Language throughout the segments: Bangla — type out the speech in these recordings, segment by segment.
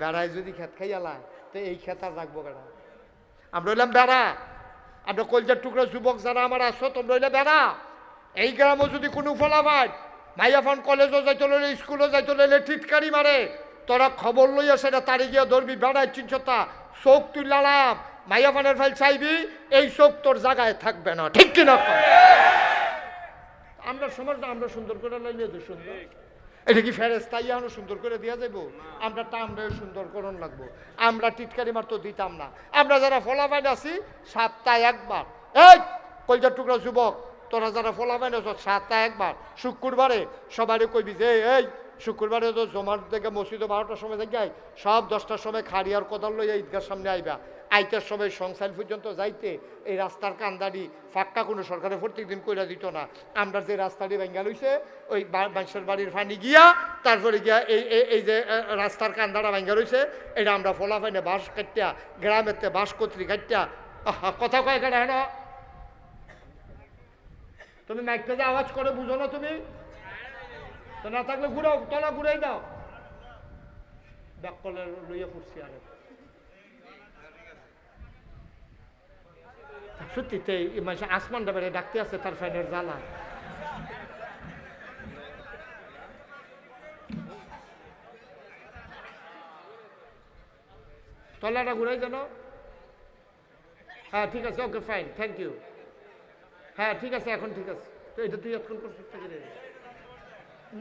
বেড়ায় যদি খেত খাইয়ালায় তো এই খেত রাখব বেড়া। আমরা হইলাম বেড়া। আমরা কলজার টুকরো যুবক যারা আমার আসো তোমরা হইলে বেড়া। এই গ্রামও যদি কোনো ফলাফান মাইয়াফান কলেজও যাইতে লইলে, স্কুলও যাইতে লইলে টিটকারি মারে। তোরা খবর লইয়া সেটা তারি গিয়া ধরবি, বেড়ায় চিনছতা। চোখ তুই লালাম। মাইয়াফানের ফাইল চাইবি, এই চোখ তোর জায়গায় থাকবে না। ঠিক কিনা? আমরা সমাজটা আমরা সুন্দর করে লাইলে সুন্দর। এটা কি ফেরেস্তা ইয়ানো সুন্দর করে দিয়া যাইব। আমরা আমরা সুন্দর করণ লাগবো। আমরা টিটকারি মার তো দিতাম না। আমরা যারা ফলাফাইন আছি সপ্তাহে একবার। এই কলজার টুকরা যুবক, তোরা যারা ফলাফাইন আছো সপ্তাহে একবার। শুক্রবারে সবারই কইবি যে, এই, শুক্রবারে তো জমার থেকে মসজিদে বারোটার সময় যাই সব দশটার সময় খাড়িয়ার কোদাল লইয়া ঈদগার সামনে আইবা। আইটার সময় সংসার পর্যন্ত যাইতে এই রাস্তার কান্দারি ফাঁকটা কোনো সরকারে প্রত্যেক দিন কইরা দিত না। আমরা যে রাস্তাটি ভেঙ্গা লইছে, ওই বাঁশের বাড়ির ফানি গিয়া, তারপরে গিয়া এই এই- যে রাস্তার কান্দাটা ভেঙ্গা রইছে এটা আমরা ফলা পাইনে বাঁশ কাটিয়া, গ্রামেতে বাঁশ কত্রি কাটিয়া কথা কয় কেন হেন তুমি মাইকটা যে আওয়াজ করে বুঝো না তুমি? তো না থাকলে ঘুরাও, তলা ঘুরাই দাও। ব্যাক কলে লইয়া পড়ছি আরে। সত্যিতে আসমানটা বেড়ে ডাকতে আছে তার ফ্যানের জ্বালা। তলাটা ঘুরাই যেন। হ্যাঁ ঠিক আছে, ওকে ফাইন থ্যাংক ইউ হ্যাঁ ঠিক আছে, এখন ঠিক আছে। তো এটা তুই এখন করছিস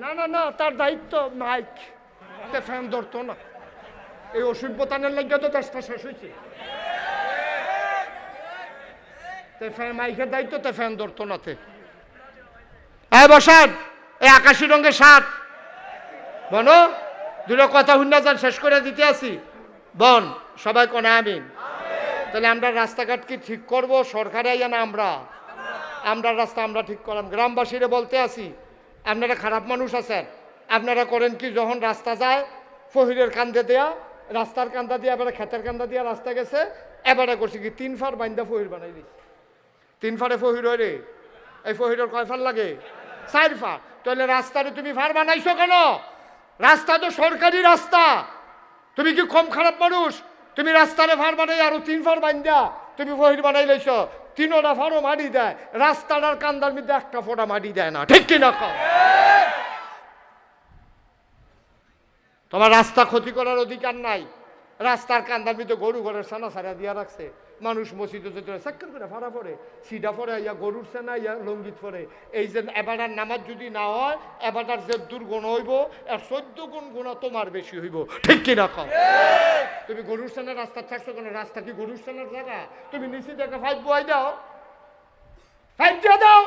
না না না, তার দায়িত্ব, মাইক। ফ্যান ধরতো না। এই বোতানের লাগিয়ে তো দেশটা শেষ হয়েছে। ফ্যান মাইকের দায়িত্ব তে ফ্যান ধরতো না তে হ্যাঁ বসান, এই আকাশি রঙের শার্ট। বনো, দুটো কথা হুন্না যান, শেষ করে দিতে আসি। বন, সবাই কোনে আমিন। তাহলে আমরা রাস্তাঘাট কি ঠিক করব? সরকারে আইয়া না আমরা? আমরা রাস্তা আমরা ঠিক করলাম। গ্রামবাসীরা বলতে আসি, আপনারা খারাপ মানুষ আছেন। আপনারা করেন কি, যখন রাস্তা যায়, ফহিরের কান্দে দেয়া, রাস্তার কান্দা দিয়ে এবারে ক্ষেতের কান্দা দিয়া রাস্তা গেছে, এবারে করছি কি, তিন ফার বাইন্দা ফহির বানাই দিছি। তিন ফারে ফহির রে। এই ফহিরের কয় ফার লাগে? চার ফার তাহলে রাস্তারে তুমি ফার বানাইছো কেন? রাস্তা তো সরকারি রাস্তা। তুমি কি কম খারাপ মানুষ? তুমি রাস্তারে ফার বানাই আরও তিন ফার বান্ধা। তুমি ফহির বানাই লাইছ। তিনোটা ফারও মাটি দেয়। রাস্তাটার কান্দার মধ্যে একটা ফোটা মাটি দেয় না। ঠিক কিনা কও? তোমার রাস্তা ক্ষতি করার অধিকার নাই। রাস্তার কান্দার মধ্যে গরু ঘরের সানা সারা দিয়া রাখছে। মানুষ মসজিদে যেতে চাক্কর করে, ফাড়া পড়ে সিডা পরে ইয়া গরুর সেনা ইয়া লঙ্গিত পরে এই যে এবারার নামাজ যদি না হয়, এবারার যে দুর্গুণ হইব আর চোদ্দ গুণ গুণা তোমার বেশি হইব। ঠিক কিনা কম তুমি গরুর সেনা রাস্তা থাকছো কেন? রাস্তা কি গরুর সেনার জায়গা? তুমি নিচে দেখে ফাইভ বয় দাও। ফাইভ দিয়ে দাও।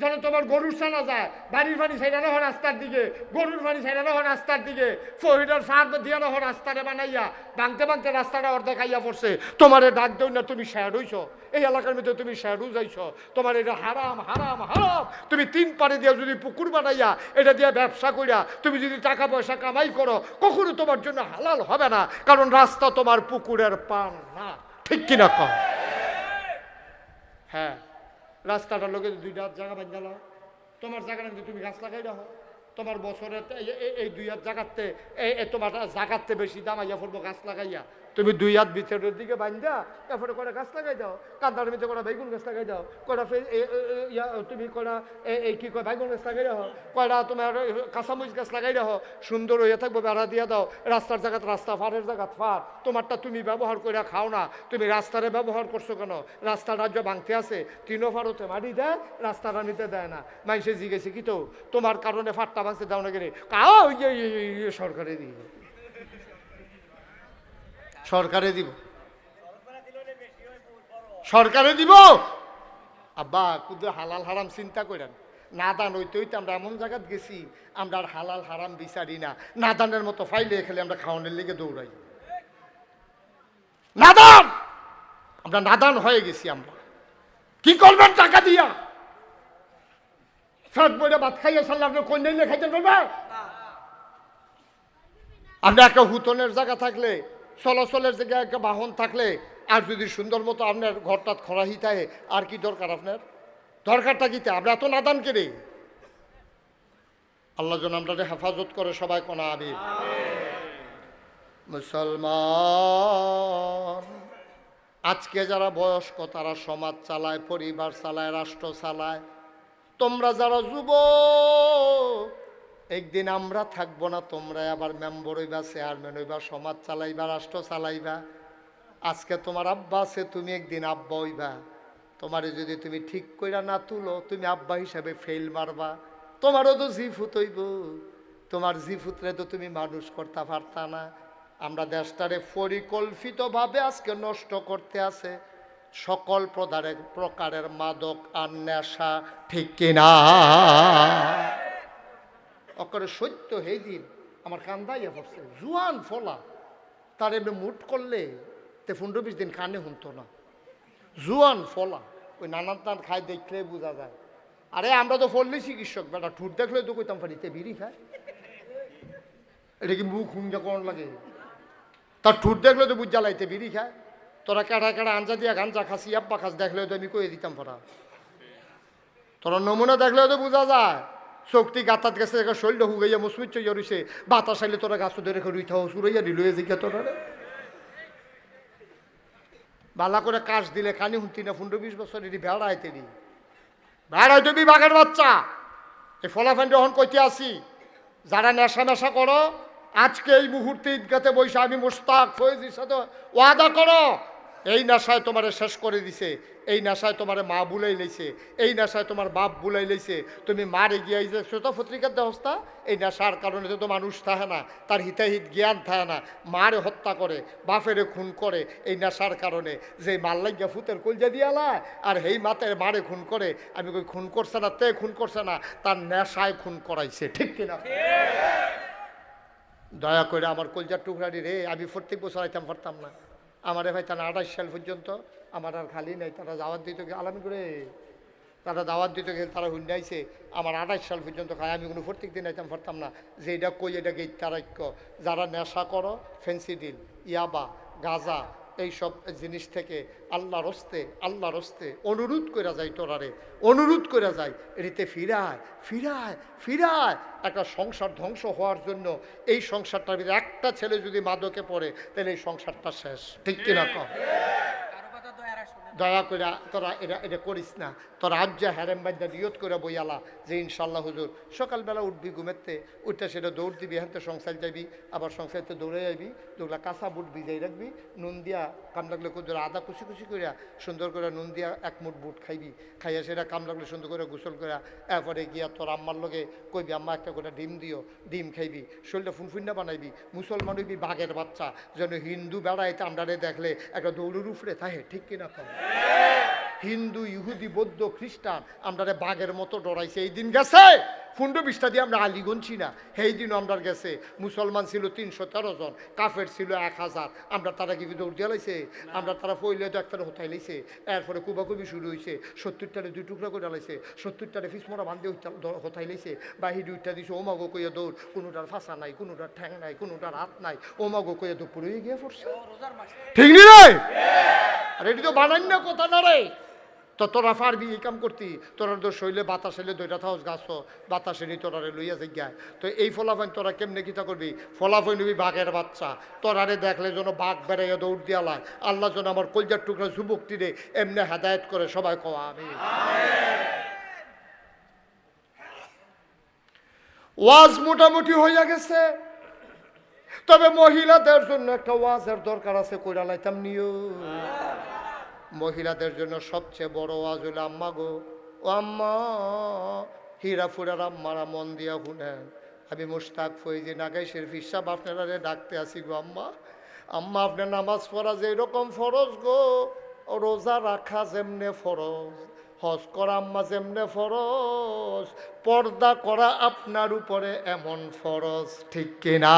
যেন তোমার গরুর সানা যায়। বাড়ির পানি ছাইড়ানো হয় রাস্তার দিকে, গরুর পানি ছাইড়ানো হয় রাস্তার দিকে ফহিটার ফাঁক দিয়ে হয় রাস্তাটা বানাইয়া ভাঙতে ভাঙতে রাস্তাটা অর্ধেক আইয়া পড়ছে। তোমার ডাক দেও না, তুমি শ্যাড হইছ। এই এলাকার মধ্যে তুমি শ্যাডু যাইছ তোমার এটা হারাম হারাম হারাম। তুমি তিন পারে দিয়া যদি পুকুর বানাইয়া, এটা দিয়ে ব্যবসা করিয়া তুমি যদি টাকা পয়সা কামাই করো, কখনো তোমার জন্য হালাল হবে না। কারণ রাস্তা তোমার পুকুরের পান না। ঠিক কিনা কম হ্যাঁ। রাস্তাটার লোকে দুই হাত জায়গা বান্ধা লাও। তোমার জায়গা নাকি তুমি গাছ লাগাই রাখো। তোমার বছরের এই- দুই হাত জাগাতে এই তোমার জায়গাতে বেশি দাম আইয়া পড়ব গাছ লাগাইয়া। তুমি দুই হাত ভিতরের দিকে বান্ধা তারপরে কটা গাছ লাগাই দাও? কান্দার মধ্যে কটা বেগুন গাছ লাগাই দাও? কটা তুমি কটা এই কি কয়, বেগুন গাছ লাগাই রাখো কয়টা তোমার কাঁচামরিচ গাছ লাগাই রাখো সুন্দর হয়ে থাকব, বেড়া দিয়া দাও। রাস্তার জায়গাত রাস্তা ফারের জায়গাত ফার। তোমারটা তুমি ব্যবহার করে খাও না। তুমি রাস্তারে ব্যবহার করছ কেন? রাস্তা রাজ্য ভাঙতে আছে। তিনও ফারতে মারি দেয় রাস্তাটা নিতে দেয় না। মানুষে জিজ্ঞেসে কি তো? তোমার কারণে ফাটটা ভাঙতে দাও না গেলে কাও ওই যে এই- এই- এই সরকারে দিব সরকারে দিব। সরকারে দিব? আব্বা কুদু হালাল হারাম চিন্তা করেন। নাদান হইতে হইতে আমরা এমন জায়গাত গেছি আমরা আর হালাল হারাম বিচারি না। নাদানের মতো ফাইলে খেলে আমরা খাওয়ানোর লেগে দৌড়াই। নাদান! আমরা নাদান হয়ে গেছি আমরা। কি করবেন টাকা দিয়া? ফ্যাট বইটা ভাত খাইয়ে সারলে আপনি কোন দিন খাইতে পারবেন? আমরা একটা হুতনের জায়গা থাকলে চলাচলের জায়গায় একটা বাহন থাকলে আর যদি সুন্দর মতো আপনার ঘরটা খরাহি থাকে আর কি দরকার আপনার? দরকারটা কিতে আমরা এত নাদান কেড়ে আল্লাহ যেন আমরা হেফাজত করে সবাই কোনা আবি মুসলমান, আজকে যারা বয়স্ক, তারা সমাজ চালায়, পরিবার চালায়, রাষ্ট্র চালায়। তোমরা যারা যুব একদিন আমরা থাকব না তোমরা আবার মেম্বর হইবা, চেয়ারম্যান হইবা, সমাজ চালাইবা, রাষ্ট্র চালাইবা। আজকে তোমার আব্বা আছে, তুমি একদিন আব্বা হইবা। তোমারে যদি তুমি ঠিক কইরা না তুলো, তুমি আব্বা হিসাবে ফেল মারবা। তোমারও তো জিফুত হইব। তোমার জিফুতরে তো তুমি মানুষ করতে পারতা না। আমরা দেশটারে পরিকল্পিতভাবে আজকে নষ্ট করতে আছে। সকল প্রকারের প্রকারের মাদক আর নেশা ঠিক কিনা? অকরে সত্য হেই দিন আমার কান্দাইয়া পড়ছে। জুয়ান ফলা, তার এমনি মুট করলে তে পনেরো বিশ দিন কানে শুনতো না। জুয়ান ফলা, ওই নানান টান খায় দেখলে বোঝা যায়। আরে আমরা তো ফললি চিকিৎসক, বেটা ঠুট দেখলে তো কইতাম পারি তে বিড়ি খায়। এটা কি মুখ হুঙ্গা কোন লাগে? তার ঠুট দেখলে তো বুঝ জ্বালাইতে বিড়ি খায়। তোরা কেটা কেটা আঞ্জা দিয়া গাঞ্জা খাসি, আব্বা খাস দেখলে তো আমি কয়ে দিতাম পড়া তোরা নমুনা দেখলেও তো বোঝা যায়। শক্তি গাতাত গেছে দেখা শরীরটা হুগাইয়া মুসমিত চইয়া রইছে। বাতাস আইলে তোরা গাছ ধরে রেখে রুইথাও সুরাইয়া দিল এদিকে তোরা। বালা করে কাশ দিলে কানি হুনতি না, পনেরো বিশ বছর এটি বেড়াইতে দি বেড়াইতে বি বাঘের বাচ্চা। এই ফলাফান যখন কইতে আসি, যারা নেশা নেশা করো, আজকে এই মুহূর্তে ঈদগাতে বসে আমি মুস্তাক ফয়েজির সাথে ওয়াদা করো এই নেশায় তোমারে শেষ করে দিছে এই নেশায় তোমারে মা বুলাই লইছে এই নেশায় তোমার বাপ বুলাই লইছে তুমি মারে গিয়ে এই যে শ্রোত পত্রিকার দেহস্তা এই নেশার কারণে তো মানুষ থাকে না তার হিতাহিত জ্ঞান থাকে না মারে হত্যা করে বাপেরে খুন করে এই নেশার কারণে যে মাল লাগিয়া ফুতের কলজা দিয়ালায় আর হেই মাতের মারে খুন করে আমি কই খুন করছে না তে খুন করছে না তার নেশায় খুন করাইছে ঠিক কিনা? দয়া করে আমার কলজার টুকরানি রে আমি প্রত্যেক বছর আইতাম পারতাম না। আমারে ভাই তারা আঠাশ সাল পর্যন্ত আমার আর খালি নাই, তারা দাওয়াত দিত আলাম করে। তারা দাওয়াত দিত গেলে তারা হুন্ডাইছে। আমার আঠাশ সাল পর্যন্ত খায়, আমি কোনো প্রত্যেক দিন আইতাম পারতাম না। যে এটা কই, এটা গেট তারাক্য যারা নেশা করো ফেন্সিডিল ইয়াবা, গাজা এইসব জিনিস থেকে আল্লাহ রস্তে আল্লাহ রস্তে অনুরোধ করে যায় তোরারে অনুরোধ করে যায় এটিতে ফিরায় ফিরায় ফিরায়। একটা সংসার ধ্বংস হওয়ার জন্য এই সংসারটার ভিতরে একটা ছেলে যদি মাদকে পড়ে, তাহলে এই সংসারটা শেষ। ঠিক কিনা কম দয়া করে তোরা এটা এটা করিস না। তোরা আজ যা হ্যারেম বাদ্যা নিয়ত করে বইয়ালা যে ইনশাল্লাহ হুজুর, সকালবেলা উঠবি ঘুমেতে উঠতে সেটা দৌড় দিবি হ্যাঁ সংসার যাবি, আবার সংসারতে দৌড়ে যাবি দৌড়লা কাঁচা বুট ভিজাই রাখবি, নুন দিয়া কাম লাগলে কুদুর আদা কুচি কুচি করিয়া সুন্দর করে নুন দিয়া এক মুঠ বুট খাইবি, খাইয়া সেটা কাম লাগলে সুন্দর করে গোসল করিয়া এরপরে গিয়া তোর আম্মার লগে কইবি, আম্মা একটা করে ডিম দিও, ডিম খাইবি, শরীরটা ফুনফুন্না বানাইবি, মুসলমান হইবি বাঘের বাচ্চা, যেন হিন্দু বেড়াইতে আমরা দেখলে একটা দৌড়ের উপরে থাকে, ঠিক কিনা কম হিন্দু ইহুদি বৌদ্ধ খ্রিস্টান আমরা বাঘের মতো ডরাইছে এই দিন গেছে। ফুন্ডু বিশটা দিয়ে আমরা আলি গুনছি না। সেই দিনও আমরা গেছে মুসলমান ছিল তিনশো তেরো জন কাফের ছিল এক হাজার। আমরা তারা কি দৌড় দিয়ে লাইছে? আমরা তারা পইলে তো একটা হতাই লাইছে। এরপরে কুবাকুবি শুরু হয়েছে সত্তরটারে দুই টুকরা করে লাইছে সত্তরটারে ফিসমরা বান্ধে হতাই লাইছে। বাহি দুইটা দিছে ওমাগো কইয়া দৌড় কোনোটার ফাঁসা নাই কোনোটার ঠ্যাং নাই কোনোটার হাত নাই ওমাগো কইয়া দুপুরে গিয়ে পড়ছে। ঠিক নি রে আর এটি তো বানান না কথা না রে। তো তোরা পারবি, এই কাম করতি। তোরা তো শৈলে বাতাস এলে দইটা থাউস, গাছ বাতাসে নি তোরারে লইয়া জিজ্ঞায় তো এই ফলাফল তোরা কেমনে কিতা করবি? ফলাফল নিবি বাঘের বাচ্চা। তোরারে দেখলে যেন বাঘ বেড়াইয়া দৌড় দিয়ালায় আল্লাহ যেন আমার কলজার টুকরা যুবকটি রে এমনি হেদায়ত করে সবাই কওয়া আমি ওয়াজ মোটামুটি হইয়া গেছে। তবে মহিলাদের জন্য একটা ওয়াজের দরকার আছে, কইরা লাইতাম নিও। মহিলাদের জন্য সবচেয়ে বড় ওয়াজ হলো, আম্মা গো, ও আম্মা হীরা ফুরার আম্মারা মন দিয়া শুনেন। আমি মুশতাক ফৈজি নাগাইশের ফিসাব আপনারা ডাকতে আসি গো, আম্মা। আম্মা, আপনার নামাজ পড়া যে এরকম ফরজ গো রোজা রাখা যেমনে ফরজ, হজ করা আম্মা যেমনে ফরজ, পর্দা করা আপনার উপরে এমন ফরজ, ঠিক কিনা?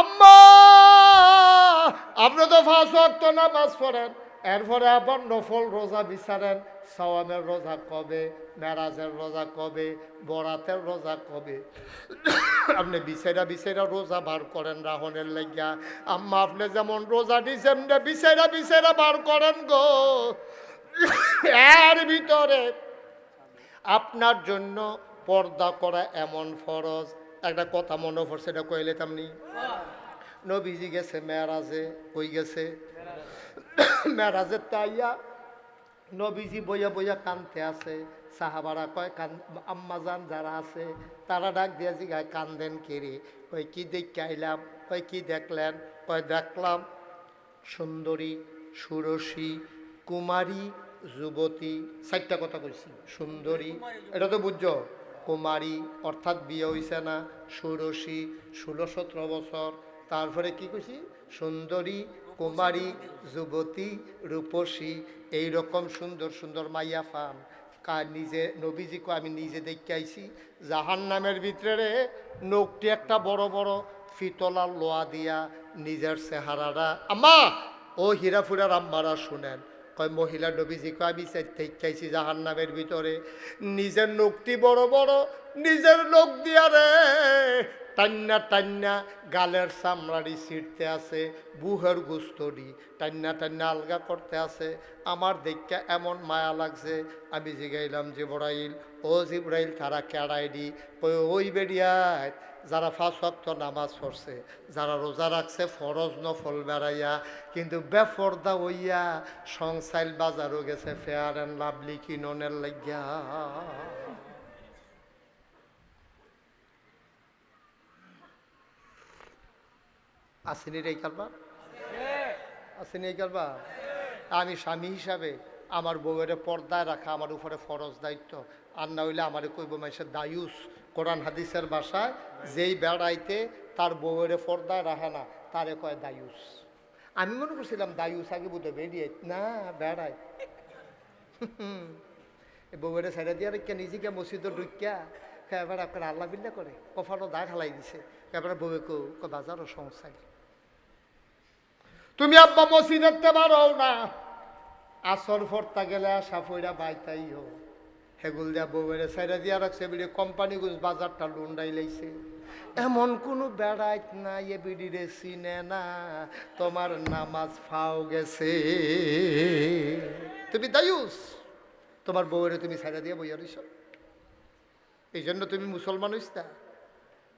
আম্মা, আপনি তো ফাঁস ওয়াক্ত নামাজ পড়েন। এরপরে আবার নফল রোজা বিচারেন। সাওয়ামের রোজা কবে? মেরাজের রোজা কবে? বরাতের রোজা কবে? আপনি বিছেরা বিছেরা রোজা বার করেন রাহনের লাগিয়া। আম্মা, আপনি যেমন রোজা দিছেন বিছেরা বিছেরা বার করেন গো। এর ভিতরে আপনার জন্য পর্দা করা এমন ফরজ একটা কথা মনে পড়ছে, এটা কইলে তেমনি নবীজি গেছে মেয়ারাজে কই গেছে? মেয়ারাজে তাইয়া নবীজি বইয়া বইয়া কানতে আছে। সাহাবারা কয়, কান আম্মাজান যারা আছে, তারা ডাক দিয়া জিগায়, কান্দেন কেড়ে কই কি দেখে আইলাম? কই কি দেখলেন? কয়, দেখলাম সুন্দরী, সুরসী, কুমারী, যুবতী। চারটা কথা কইছি। সুন্দরী, এটা তো বুঝছ? কুমারী, অর্থাৎ বিয়ে হইছে না, ষোড়শী, ষোলো, সতেরো বছর। তারপরে কি কইছি? সুন্দরী, কুমারী, যুবতী, রূপসী এই রকম সুন্দর সুন্দর মাইয়া ফান কার নিজে, নবীজিকে আমি নিজে দেখতে আইছি। জাহান নামের ভিতরে নখটি একটা বড় বড় ফিতলার লোয়া দিয়া নিজের চেহারাটা আম্মা! ও হীরাফুরার আম্মারা শুনেন। কয়, মহিলা নবীজিকে আমি চাইছি জাহান নামের ভিতরে। নিজের লোকটি বড় বড়, নিজের লোক দিয়া রে। টান্না টান্না গালের চামড়ারি ছিঁড়তে আছে, বুহের গুস্তরি। টান্না টান্না আলগা করতে আছে। আমার দেখতে এমন মায়া লাগছে, আমি জিগাইলাম, জিবরাইল, ও জিবরাইল, তারা কেড়াই দি ওই বেরিয়ায় যারা ফাঁস ওয়াক্ত নামাজ পড়ছে, যারা রোজা রাখছে, ফরজ নফল বেড়াইয়া, কিন্তু বেফরদা হইয়া সংসাইল বাজারও গেছে, ফেয়ার অ্যান্ড লাভলি কিননের লাগিয়া। আসেনি এই কারবার আসেনি এই কারবার আমি স্বামী হিসাবে আমার বউয়ের পর্দায় রাখা, আমার উপরে ফরজ দায়িত্ব। আর না হইলে আমার কইব মাইসের দায়ুস, কোরআন, হাদিসের ভাষায় যেই বেড়াইতে তার বউয়ের পর্দায় রাখে না, তারে কয় দায়ুস। আমি মনে করছিলাম, দায়ুস আগে বুঝে বেরিয়ে না, বেড়ায়। বউয়ের ছেড়ে দিয়ে রেখে নিজেকে মসজিদ ঢুকিয়া এবার আপনার আল্লাহ বিল্লা করে কফারও দা খালাই দিছে। এবার বউয়ে কো বাজারও সংসার তুমি আব্বা মসজিদেতে পারো না। আসর ফরতা গেলে আসা ফইরা বাইতাই হো। হেগুল দিয়া বউয়ের সাইডা দিয়া রাখছে, বিড়ি কোম্পানি গুজ বাজারটা লুন্ডাই লাইছে। এমন কোনো বেড়াইত না এ বিড়িরে চিনে না, তোমার নামাজ ফাও গেছে। তুমি দায়ুস, তোমার বউয়ের তুমি সাইডা দিয়া বইয়া রইছ এই জন্য তুমি মুসলমান হইস্তা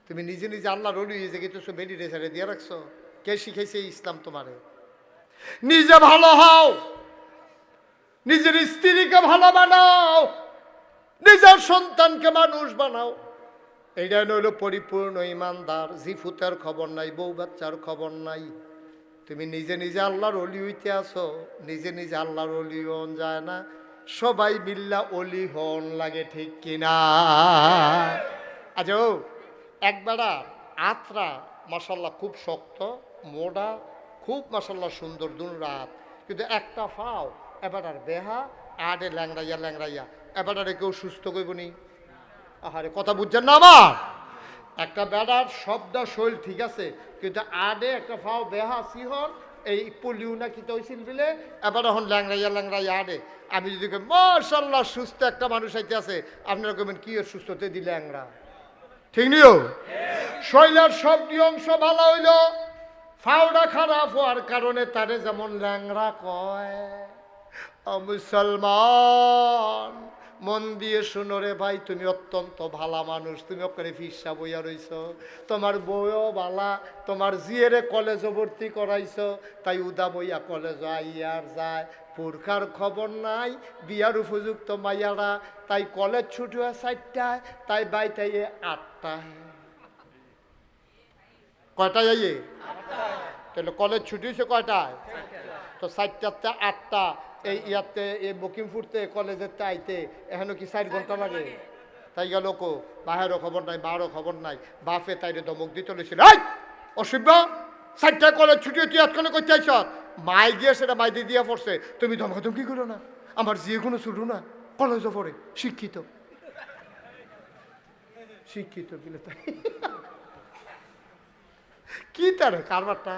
তুমি নিজে নিজে আল্লাহ রলি হয়েছে কিন্তু সব বেরিয়ে সাইডে দিয়া রাখছো। কে শিখাইছে এই ইসলাম তোমারে? নিজে ভালো হও। নিজের স্ত্রীকে ভালো বানাও। নিজের সন্তানকে মানুষ বানাও। এইটা নইল পরিপূর্ণ ইমানদার। জিফুতের খবর নাই, বউ বাচ্চার খবর নাই। তুমি নিজে নিজে আল্লাহর অলি হইতে আসো। নিজে নিজে আল্লাহর অলি হন যায় না। সবাই মিল্লা অলি হন লাগে, ঠিক কিনা? আচ্ছা ও, একবেলা আত্রা মাসাল্লাহ খুব শক্ত মোড়া খুব মাসাল্লাহ সুন্দর দুন রাত। কিন্তু একটা ফাও, এবার আর বেহা আডে ল্যাংড়াইয়া ল্যাংড়াইয়া, এবার আরে কেউ সুস্থ করবনি আহারে, কথা বুঝছেন না আমার? একটা বেড়ার শব্দ শৈল ঠিক আছে, কিন্তু আডে একটা ফাও, বেহা, সিহর, এই পলিউ না কি হয়েছিল বলে, এবার এখন ল্যাংড়াইয়া ল্যাংড়াইয়া আডে আমি যদি মাশাল্লাহ সুস্থ একটা মানুষ আইতে আছে, আপনারা কবেন কি সুস্থতে দি ল্যাংড়া? ঠিক নিও? শৈলার সব অংশ ভালো হইল। ফাউডা খারাপ হওয়ার কারণে তারে যেমন ল্যাংড়া কয়। মুসলমান, মন দিয়ে শুনো রে ভাই, তুমি অত্যন্ত ভালা মানুষ, তুমি ওখানে ফিসা বইয়া রইছ। তোমার বউও বালা তোমার জিয়েরে কলেজও ভর্তি করাইছ, তাই উদা বইয়া কলেজ আইয়ার যায়। পুরখার খবর নাই, বিয়ার উপযুক্ত মাইয়ারা, তাই কলেজ ছুটি হয় চারটায়, তাই বাইতাই আটটায়। কয়টায় যাইয়ে তাহলে কলেজ ছুটি হয়েছে কয়টায়? তো চারটাতে আটটা, এই ইয়াতে, এই বকিমপুরতে কলেজের আইতে, এখনও কি চার ঘণ্টা লাগে? তাই গেল কো, বাহেরও খবর নাই, বারও খবর নাই, বাপে তাইরে দমক দিতে লেছিল এই, অসভ্য! চারটা কলেজ ছুটি তুই এতক্ষণে করতে আইস মাই গিয়ে সেটা মাই দিয়ে দিয়া পড়ছে, তুমি ধমকাধমকি করো না। আমার যে কোনো ছুটু না কলেজও পড়ে, শিক্ষিত। শিক্ষিত বলে তাই। কি তার কারবারটা?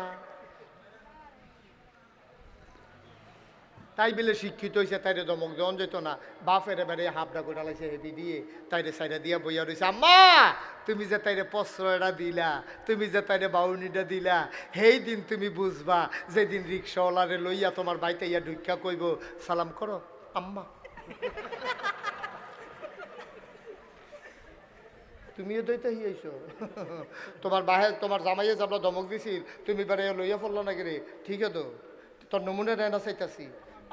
তাই বলে শিক্ষিত হয়েছে তাইরে দমক জন যেত না। বাপের এবারে করে লাইছে হেবি দিয়ে, তাইরে সাইডা দিয়া বইয়া রয়েছে আম্মা, তুমি যে তাইরে প্রশ্রয়টা দিলা, তুমি যে তাইরে বাউনিটা দিলা সেই দিন তুমি বুঝবা, যেদিন রিক্সাওয়ালারে লইয়া তোমার বাইতে ইয়া ঢুকা কইব, সালাম করো, আম্মা। তুমিও দইতে হইয়াইছো তোমার বাহে তোমার জামাইয়ে যাবলা দমক দিছিল, তুমি বারে লইয়া পড়ল নাকি রে? ঠিক তো। তোর নমুনে নেয় না চাইতাছি।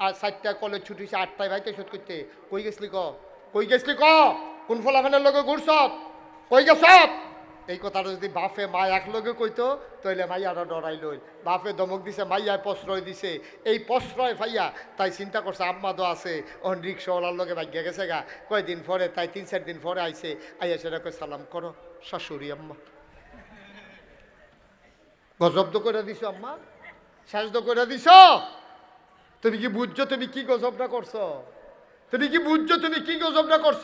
আর চারটা কলেজ ছুটিছে আটটায় ভাইতে শোধ করতে। কই গেছিলি ক? কই গেছিলি ক? কোন ফলাফানের লগে ঘুরছত কই গেছত এই কথাটা যদি বাপে মা এক লগে কইতো, তাইলে মাইয়ারা ডরাই লই বাপে দমক দিছে মাইয়ায় প্রশ্রয় দিছে। এই প্রশ্রয় ভাইয়া তাই চিন্তা করছে, আম্মা তো আছে অন রিক্সাওয়ালার লগে ভাগ্যা গেছে গা। কয়দিন পরে, তাই তিন চার দিন পরে আইছে। আইয়া সেটা কই সালাম করো, শাশুড়ি আম্মা। গজব তো করে দিছো, আম্মা। সাজদ করে দিছ। তুমি কি বুঝছ, তুমি কি গজবটা করছ? তুমি কি বুঝছ তুমি কি গজবটা করছ?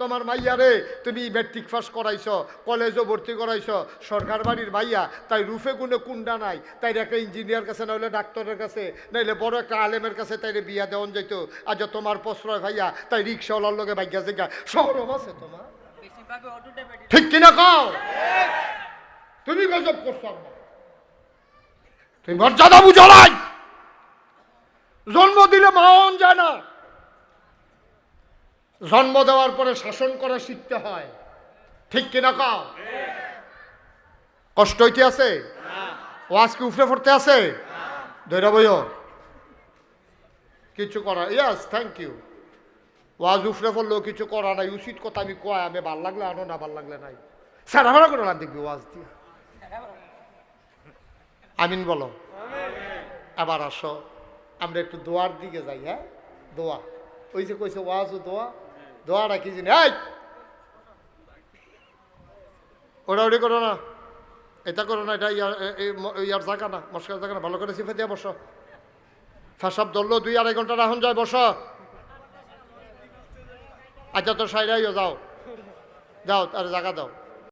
তোমার মাইয়ারে তুমি মেট্রিক পাস করাইছো কলেজও ভর্তি করাইছো সরকার বাড়ির মাইয়া তাই রুফে গুনে কুন্ডা নাই তাই একটা ইঞ্জিনিয়ার কাছে নাহলে ডাক্তারের কাছে নাইলে বড় একটা আলেমের কাছে তাইলে বিয়া দেওয়ান যাইত। আজ তোমার প্রশ্রয় ভাইয়া তাই রিক্সাওয়ালার লগে ভাগ্যা জেগা শহরম আছে তোমার? ঠিক কিনা কও? তুমি গজব করছ। তুমি মর্যাদা বুঝো নাই। জন্ম দিলে মাওন যায় না। জন্ম দেওয়ার পরে শাসন করা শিখতে হয়। ঠিক কিনা কও? কষ্ট হইতে আছে? ওয়াজ কি উফরে পড়তে আছে? ধৈর্য বইও কিছু করা ইয়াস থ্যাংক ইউ ওয়াজ উফরে পড়লেও কিছু করা নাই। উচিত কথা আমি কয়, আমি ভালো লাগলে আনো, না ভালো লাগলে নাই। স্যার আমরা করে না দেখবি ওয়াজ দিয়ে। আমিন বলো। আবার আসো। আমরা একটু দোয়ার দিকে যাই হ্যাঁ? দোয়া। ওই যে কইছে, ওয়াজ ও দোয়া। দোয়াটা কি জিনিস এই! ওটা ওটি করো না। এটা করো না, এটা ইয়ার জায়গা না, মস্কার জায়গা না, ভালো করে সিফে দিয়ে বসো। ফাঁসাব ধরলো, দুই আড়াই ঘণ্টা রাখুন যায়, বসো। আচ্ছা তো সাইডাইও যাও। যাও, তার জায়গা দাও।